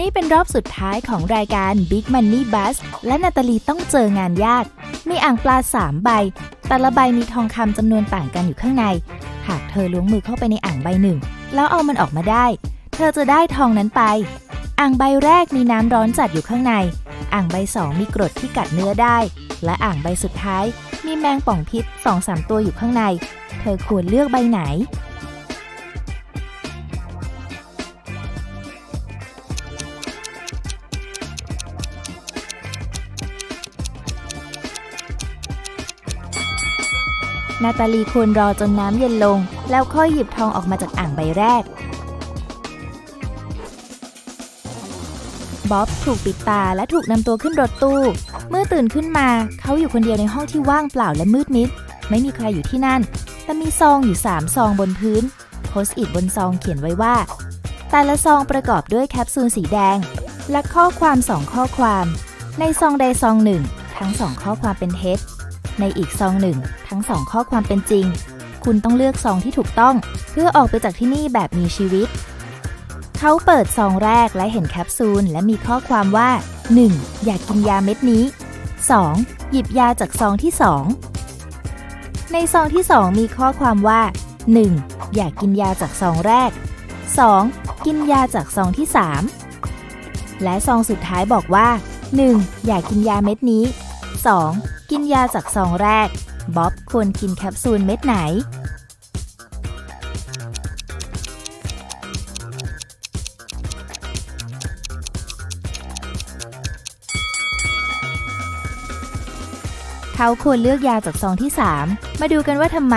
นี่เป็นรอบสุดท้ายของรายการ Big Money Bus และนาตาลีต้องเจองานยาก มีอ่างปลา 3 ใบ แต่ละใบมีทองคำจำนวนต่างกันอยู่ข้างใน หากเธอล้วงมือเข้าไปในอ่างใบหนึ่ง แล้วเอามันออกมาได้ เธอจะได้ทองนั้นไป อ่างใบแรกมีน้ำร้อนจัดอยู่ข้างใน อ่างใบสองมีกรดที่กัดเนื้อได้ และอ่างใบสุดท้าย มีแมงป่องพิษสองสามตัวอยู่ข้างใน เธอควรเลือกใบไหน นาตาลีควรรอจนน้ำเย็นลง แล้วค่อยหยิบทองออกมาจากอ่างใบแรก บ๊อบถูกปิดตาและถูกนำตัวขึ้นรถตู้ เมื่อตื่นขึ้นมาเขาอยู่คนเดียวในห้องที่ว่างเปล่าและมืดมิด ไม่มีใครอยู่ที่นั่น แต่มีซองอยู่สามซองบนพื้น โพสต์อิทบนซองเขียนไว้ว่า แต่ละซองประกอบด้วยแคปซูลสีแดง และข้อความสองข้อความ ในซองใดซองหนึ่ง ทั้งสองข้อความเป็นเท็จในอีกซองหนึ่ง งสองข้อความเป็นจริง คุณต้องเลือกซองที่ถูกต้อง เพื่อออกไปจากที่นี่แบบมีชีวิต เขาเปิดซองแรกและเห็นแคปซูลและมีข้อความว่า 1. อยากกินยาเม็ดนี้ 2. หยิบยาจากซองที่ 2 ในซองที่ 2 มีข้อความว่า 1. อยากกินยาจากซองแรก 2. กินยาจากซองที่ 3 และซองสุดท้ายบอกว่า 1. อยากกินยาเม็ดนี้ 2. กินยาจากซองแรก บ๊อบควรกินแคปซูลเม็ดไหน เขาควรเลือกยาจากซองที่ 3 มาดูกันว่าทำไม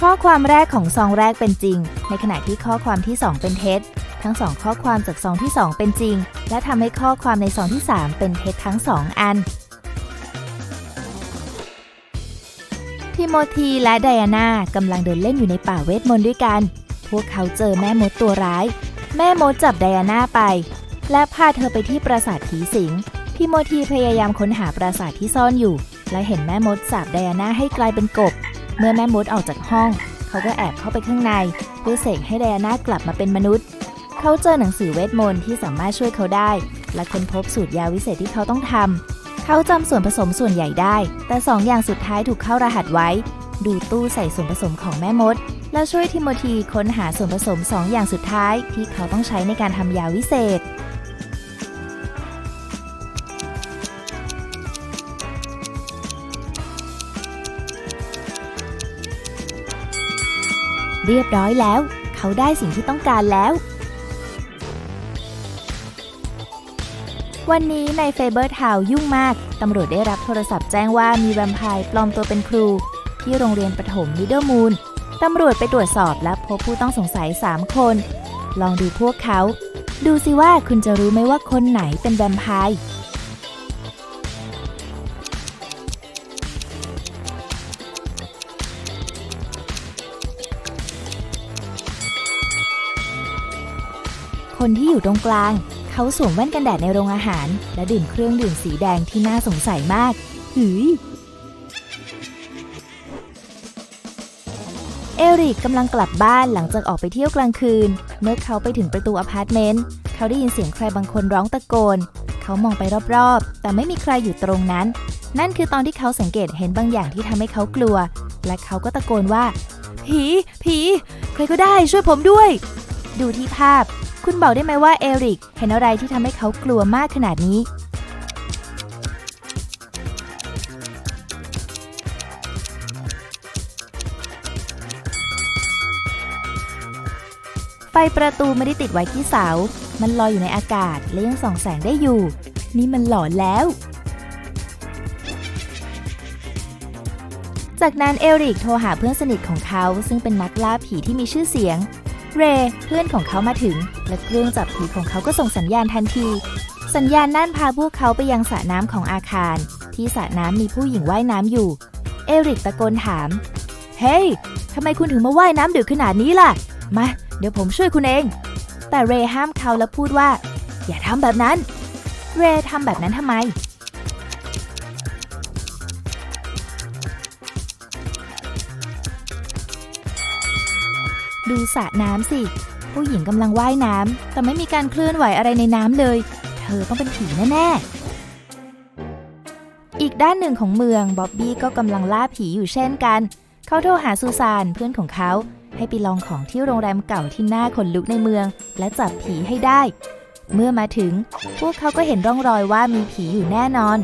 ข้อความแรกของซองแรกเป็นจริง ในขณะที่ข้อความที่ 2 เป็นเท็จ ทั้งสองข้อความจากซองที่ 2 เป็นจริง และทำให้ข้อความในซองที่ 3 เป็นเท็จทั้ง 2 อัน ทิโมธีและไดอาน่ากำลังเดินเล่นอยู่ในป่าเวทมนต์ด้วยกัน พวกเขาเจอแม่มดตัวร้าย แม่มดจับไดอาน่าไป และพาเธอไปที่ปราสาทผีสิง ทิโมธีพยายามค้นหาปราสาทที่ซ่อนอยู่ และเห็นแม่มดสาบไดอาน่าให้กลายเป็นกบ เมื่อแม่มดออกจากห้อง เขาก็แอบเข้าไปข้างใน เพื่อเสกให้ไดอาน่ากลับมาเป็นมนุษย์ เขาเจอหนังสือเวทมนต์ที่สามารถช่วยเขาได้ และค้นพบสูตรยาวิเศษที่เขาต้องทำ เขาจำส่วนผสมส่วนใหญ่ได้ แต่สองอย่างสุดท้ายถูกเข้ารหัสไว้ ดูตู้ใส่ส่วนผสมของแม่มด และช่วยทิโมธีค้นหาส่วนผสมสองอย่างสุดท้ายที่เขาต้องใช้ในการทำยาวิเศษเรียบร้อยแล้ว เขาได้สิ่งที่ต้องการแล้ว วันนี้ในเฟเบอร์ทาวยุ่งมาก ตำรวจได้รับโทรศัพท์แจ้งว่ามีแวมไพร์ปลอมตัวเป็นครู ที่โรงเรียนประถมมิดเดิลมูนตำรวจไปตรวจสอบและพบผู้ต้องสงสัย 3 คน ลองดูพวกเขา ดูสิว่าคุณจะรู้ไหมว่าคนไหนเป็นแวมไพร์คนที่อยู่ตรงกลาง เขาสวมแว่นกันแดดในโรงอาหาร และดื่มเครื่องดื่มสีแดงที่น่าสงสัยมากหืยเอริกกำลังกลับบ้านหลังจากออกไปเที่ยวกลางคืน เมื่อเขาไปถึงประตูอพาร์ตเมนต์ เขาได้ยินเสียงใครบางคนร้องตะโกน เขามองไปรอบๆ แต่ไม่มีใครอยู่ตรงนั้น นั่นคือตอนที่เขาสังเกตเห็นบางอย่างที่ทำให้เขากลัว และเขาก็ตะโกนว่า ผี ผี ใครก็ได้ช่วยผมด้วย ดูที่ภาพ คุณบอกได้ไหมว่าเอริกเห็นอะไรที่ทำให้เขากลัวมากขนาดนี้ ไฟประตูไม่ได้ติดไว้ที่เสา มันลอยอยู่ในอากาศและยังส่องแสงได้อยู่ นี่มันหลอนแล้ว จากนั้นเอริกโทรหาเพื่อนสนิทของเขาซึ่งเป็นนักล่าผีที่มีชื่อเสียง เรย์เพื่อนของเขามาถึง และเครื่องจับผีของเขาก็ส่งสัญญาณทันที สัญญาณนั่นพาพวกเขาไปยังสระน้ำของอาคาร ที่สระน้ำมีผู้หญิงว่ายน้ำอยู่ เอริกตะโกนถาม เฮ้ยทำไมคุณถึงมาว่ายน้ำดึกขนาดนี้ล่ะ มา เดี๋ยวผมช่วยคุณเอง แต่เรย์ห้ามเขาและพูดว่า อย่าทำแบบนั้น เรย์ทำแบบนั้นทำไม ดูสระน้ำสิ ผู้หญิงกำลังว่ายน้ำแต่ไม่มีการเคลื่อนไหวอะไรในน้ำเลย เธอต้องเป็นผีแน่ๆ อีกด้านหนึ่งของเมืองบ๊อบบี้ก็กำลังล่าผีอยู่เช่นกัน เขาโทรหาซูซานเพื่อนของเขา ให้ไปลองของที่โรงแรมเก่าที่น่าขนลุกในเมือง และจับผีให้ได้ เมื่อมาถึง พวกเขาก็เห็นร่องรอยว่ามีผีอยู่แน่นอน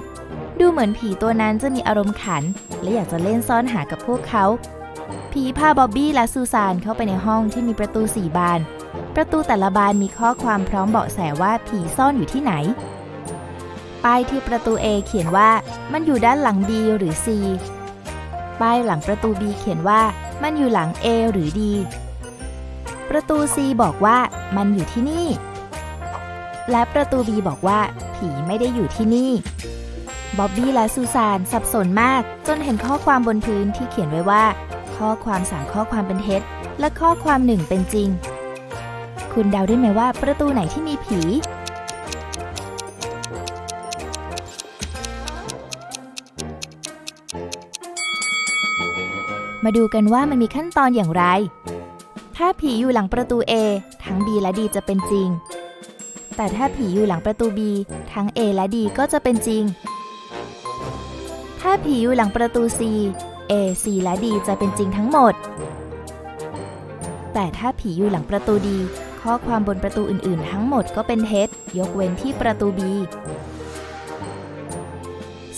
ดูเหมือนผีตัวนั้นจะมีอารมณ์ขัน และอยากจะเล่นซ่อนหากับพวกเขา ผีพาบอบบี้และซูซานเข้าไปในห้องที่มีประตูสี่บาน ประตูแต่ละบานมีข้อความพร้อมเบาะแสว่าผีซ่อนอยู่ที่ไหน ป้ายที่ประตู A เขียนว่า มันอยู่ด้านหลัง B หรือ C ป้ายหลังประตู B เขียนว่า มันอยู่หลัง A หรือ D ประตู C บอกว่า มันอยู่ที่นี่ และประตู B บอกว่า ผีไม่ได้อยู่ที่นี่บ๊อบบี้และซูซานสับสนมาก จนเห็นข้อความบนพื้นที่เขียนไว้ว่า ข้อความสามข้อความเป็นเท็จ และข้อความหนึ่งเป็นจริง คุณเดาได้ไหมว่าประตูไหนที่มีผี มาดูกันว่ามันมีขั้นตอนอย่างไร ถ้าผีอยู่หลังประตู A ทั้ง B และ D จะเป็นจริง แต่ถ้าผีอยู่หลังประตู B ทั้ง A และ D ก็จะเป็นจริง ถ้าผีอยู่หลังประตู C A C และ D จะเป็นจริงทั้งหมด แต่ถ้าผีอยู่หลังประตู D ข้อความบนประตูอื่น ๆ ทั้งหมดก็เป็นเท็จยกเว้นที่ประตู B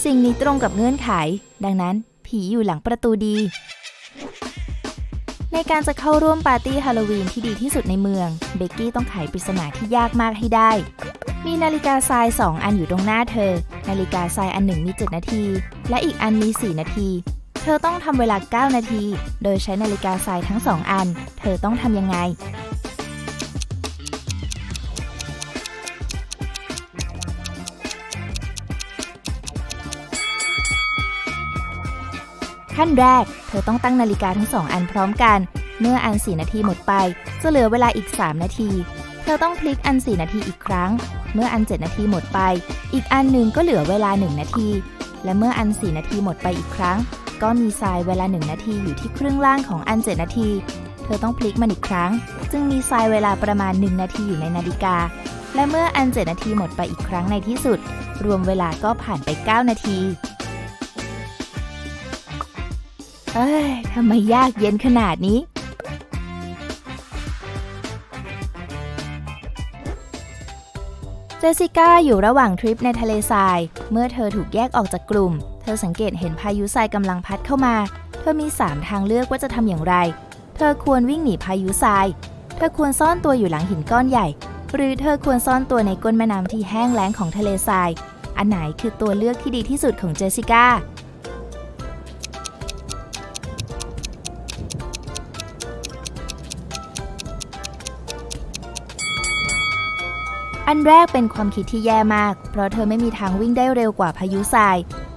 สิ่งนี้ตรงกับเงื่อนไข ดังนั้น ผีอยู่หลังประตูดี ในการจะเข้าร่วมปาร์ตี้ฮาโลวีนที่ดีที่สุดในเมือง เบกกี้ต้องไขปริศนาที่ยากมากให้ได้ มีนาฬิกาทราย 2 อันอยู่ตรงหน้าเธอ นาฬิกาทรายอันหนึ่งมี 7 นาที และอีกอันมี 4 นาที เธอต้องทำเวลา 9 นาที โดยใช้นาฬิกาทรายทั้ง 2 อัน เธอต้องทำยังไง ขั้นแรก เธอต้องตั้งนาฬิกาทั้งสองอันพร้อมกัน เมื่ออัน 4 นาทีหมดไป จะเหลือเวลาอีก 3 นาที เธอต้องพลิกอัน 4 นาทีอีกครั้ง เมื่ออัน 7 นาทีหมดไป อีกอันหนึ่งก็เหลือเวลา 1 นาที และเมื่ออัน 4 นาทีหมดไปอีกครั้ง ก็มีทรายเวลา 1 นาทีอยู่ที่ครึ่งล่างของอัน 7 นาที เธอต้องพลิกมันอีกครั้งจึงมีทรายเวลาประมาณ 1 นาทีอยู่ในนาฬิกา และเมื่ออัน 7 นาทีหมดไปอีกครั้งในที่สุด รวมเวลาก็ผ่านไป 9 นาที เอ้ยทำไมยากเย็นขนาดนี้เจสิก้าอยู่ระหว่างทริปในทะเลทราย เมื่อเธอถูกแยกออกจากกลุ่ม เธอสังเกตเห็นพายุทรายกำลังพัดเข้ามา เธอมี 3 ทางเลือกว่าจะทำอย่างไร เธอควรวิ่งหนีพายุทราย เธอควรซ่อนตัวอยู่หลังหินก้อนใหญ่ หรือเธอควรซ่อนตัวในก้นแม่น้ำที่แห้งแล้งของทะเลทราย อันไหนคือตัวเลือกที่ดีที่สุดของเจสสิก้าอันแรกเป็นความคิดที่แย่มาก เพราะเธอไม่มีทางวิ่งได้เร็วกว่าพายุทราย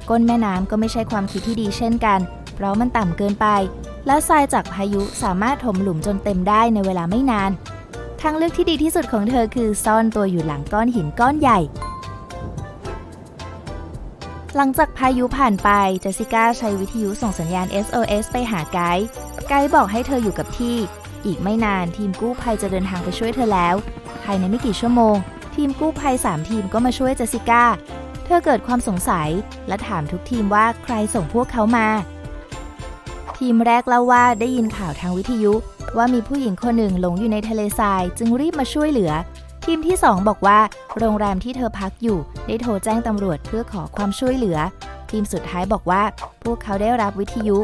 ก้นแม่น้ำก็ไม่ใช่ความคิดที่ดีเช่นกัน เพราะมันต่ำเกินไป และทรายจากพายุสามารถถมหลุมจนเต็มได้ในเวลาไม่นาน ทางเลือกที่ดีที่สุดของเธอคือซ่อนตัวอยู่หลังก้อนหินก้อนใหญ่ หลังจากพายุผ่านไป เจสสิก้าใช้วิทยุส่งสัญญาณ SOS ไปหาไกด์ไกด์บอกให้เธออยู่กับที่ อีกไม่นานทีมกู้ภัยจะเดินทางไปช่วยเธอแล้ว ภายในไม่กี่ชั่วโมง ทีมกู้ภัย 3 ทีมก็มาช่วยเจสสิก้า เธอเกิดความสงสัยและถามทุกทีมว่าใครส่งพวกเขามา ทีมแรกเล่าว่าได้ยินข่าวทางวิทยุ ว่ามีผู้หญิงคนหนึ่งหลงอยู่ในทะเลทรายจึงรีบมาช่วยเหลือ ทีมที่ 2 บอกว่า โรงแรมที่เธอพักอยู่ ได้โทรแจ้งตำรวจเพื่อขอความช่วยเหลือ ทีมสุดท้ายบอกว่า พวกเขาได้รับวิทยุ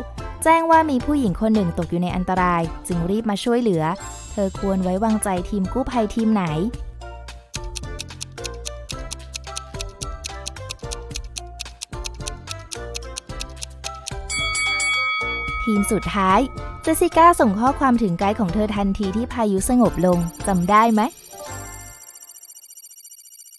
แจ้งว่ามีผู้หญิงคนหนึ่งตกอยู่ในอันตราย จึงรีบมาช่วยเหลือ เธอควรไว้วางใจทีมกู้ภัยทีมไหน ทีมสุดท้ายเจสสิก้าส่งข้อความถึงไกด์ของเธอทันทีที่พายุสงบลงจำได้ไหม